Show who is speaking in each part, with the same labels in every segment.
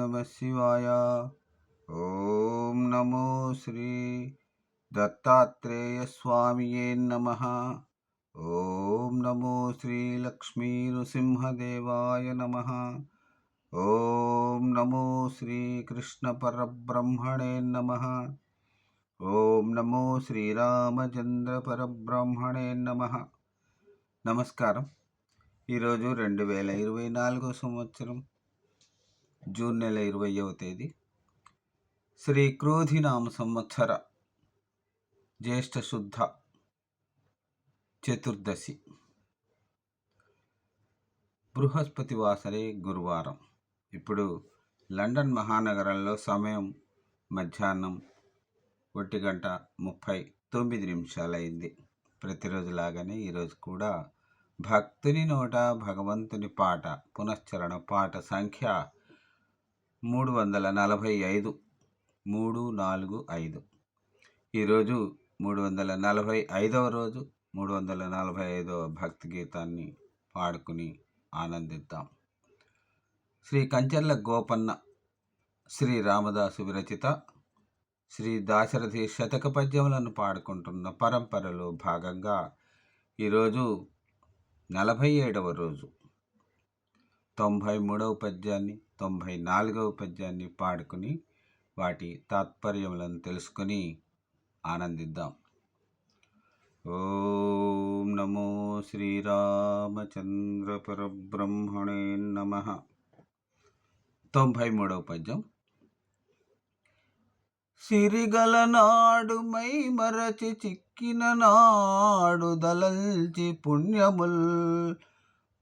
Speaker 1: నమ శివాయ ఓం నమో శ్రీ దత్తాత్రేయ స్వామియే నమ ఓం నమో శ్రీ లక్ష్మీ నృసింహదేవాయ నమ ఓం నమో శ్రీ కృష్ణ పరబ్రహ్మణే నమ ఓం నమో శ్రీరామచంద్ర పరబ్రహ్మణే నమ నమస్కారం ఈరోజు రెండు వేల ఇరవై నాలుగో సంవత్సరం. జూన్ నెల ఇరవయవ తేదీ. శ్రీ క్రోధినామ సంవత్సర జ్యేష్ఠ శుద్ధ చతుర్దశి. బృహస్పతి వాసరే గురువారం. ఇప్పుడు లండన్ మహానగరంలో సమయం మధ్యాహ్నం ఒంటి గంట ముప్పై తొమ్మిది నిమిషాలైంది. ప్రతిరోజులాగానే ఈరోజు కూడా భక్తుని నోట భగవంతుని పాట పునశ్చరణ పాట సంఖ్య మూడు వందల నలభై ఐదు. మూడు నాలుగు ఐదు. ఈరోజు మూడు వందల నలభై ఐదవ రోజు. మూడు వందల నలభై ఐదవ భక్తి గీతాన్ని పాడుకుని ఆనందిద్దాం. శ్రీ కంచెర్ల గోపన్న శ్రీ రామదాసు విరచిత శ్రీ దాశరథి శతక పద్యములను పాడుకుంటున్న పరంపరలో భాగంగా ఈరోజు నలభై ఏడవ రోజు. తొంభై మూడవ పద్యాన్ని తొంభై నాలుగవ పద్యాన్ని పాడుకుని వాటి తాత్పర్యములను తెలుసుకొని ఆనందిద్దాం. ఓం నమో శ్రీరామచంద్ర పరబ్రహ్మణే నమ. తొంభై మూడవ పద్యం. సిరిగల నాడు మై మరచి చిక్కిన నాడు దళల్చి పుణ్యముల్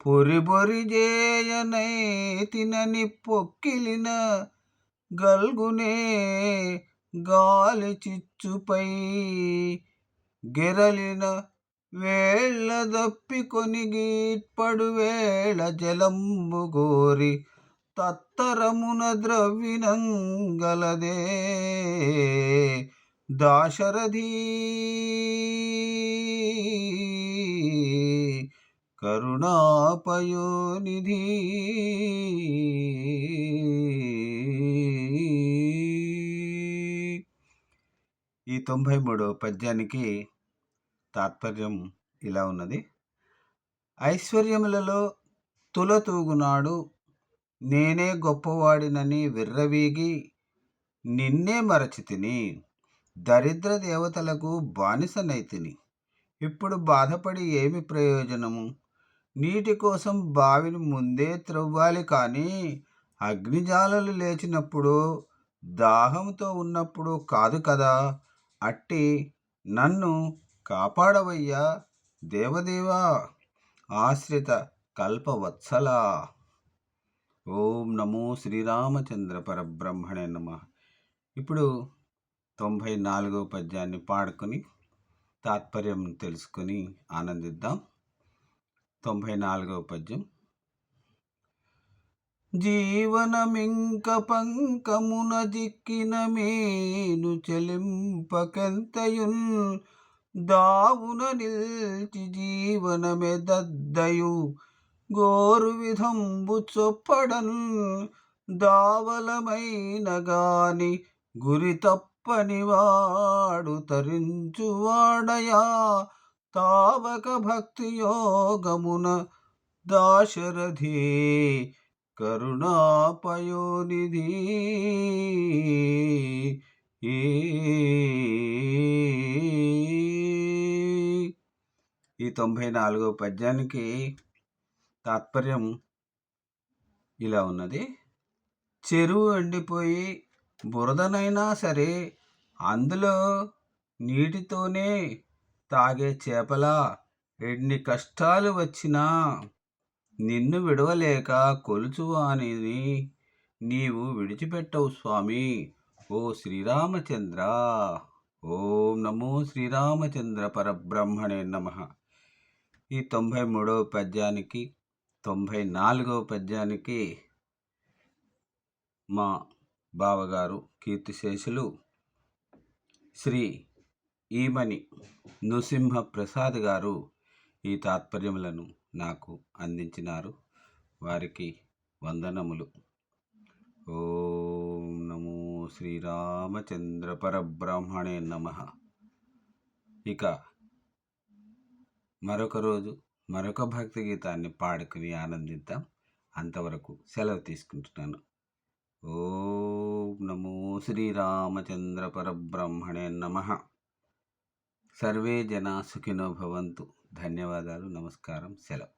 Speaker 1: పొరి పొరి జేయనై తినని పొక్కిలిన గల్గునే గాలి చిచ్చుపై గెరలిన వేళ్ళ దప్పి కొనిగీట్పడు వేళ జలంబు గోరి తత్తరమున ద్రవినంగలదే దాశరథీ. కరుణాపయోనిధి. ఈ తొంభై మూడవ పద్యానికి తాత్పర్యం ఇలా ఉన్నది. ఐశ్వర్యములలో తులతూగునాడు నేనే గొప్పవాడినని విర్రవీగి నిన్నే మరచితిని దరిద్ర దేవతలకు బానిసనైతిని. ఇప్పుడు బాధపడి ఏమి ప్రయోజనము? నీటి కోసం బావిని ముందే త్రవ్వాలి కానీ అగ్నిజాలలు లేచినప్పుడు దాహంతో ఉన్నప్పుడు కాదు కదా. అట్టి నన్ను కాపాడవయ్యా దేవదేవా! ఆశ్రిత కల్పవత్సలా! ఓం నమో శ్రీరామచంద్ర పరబ్రహ్మణే నమ. ఇప్పుడు తొంభై నాలుగవ పద్యాన్ని పాడుకొని తాత్పర్యం తెలుసుకొని ఆనందిద్దాం. తొంభై నాలుగవ పద్యం. జీవనమింక పంకమున దిక్కిన మేను చెలింపకెంతయున్ దావున నిల్చి జీవనమె దద్దయు. గోరు విధంబు చొప్పడన్ దావలమైన గాని గురి తప్పని వాడు తరించువాడయా? తావక భక్తి యోగమున దాశరథి కరుణాపయోనిధి. ఈ తొంభై నాలుగో పద్యానికి తాత్పర్యం ఇలా ఉన్నది. చెరువు ఎండిపోయి బురదనైనా సరే అందులో నీటితోనే తాగే చేపలా? ఎన్ని కష్టాలు వచ్చినా నిన్ను విడవలేక కొలుచువాని నీవు విడిచిపెట్టవు స్వామి. ఓ శ్రీరామచంద్ర. ఓం నమో శ్రీరామచంద్ర పరబ్రహ్మణే నమ. ఈ తొంభై మూడవ పద్యానికి తొంభై నాలుగవ పద్యానికి మా బావగారు కీర్తిశేషులు శ్రీ ఈమని నృసింహ ప్రసాద్ గారు ఈ తాత్పర్యములను నాకు అందించినారు. వారికి వందనములు. ఓం నమో శ్రీరామచంద్ర పరబ్రహ్మణే నమ. ఇక మరొక రోజు మరొక భక్తి గీతాన్ని పాడుకుని ఆనందిద్దాం. అంతవరకు సెలవు తీసుకుంటున్నాను. ఓం నమో శ్రీరామచంద్ర పరబ్రహ్మణే నమ. సర్వే జనా సుఖినో భవంతు. ధన్యవాదాలు నమస్కారం సెలవు.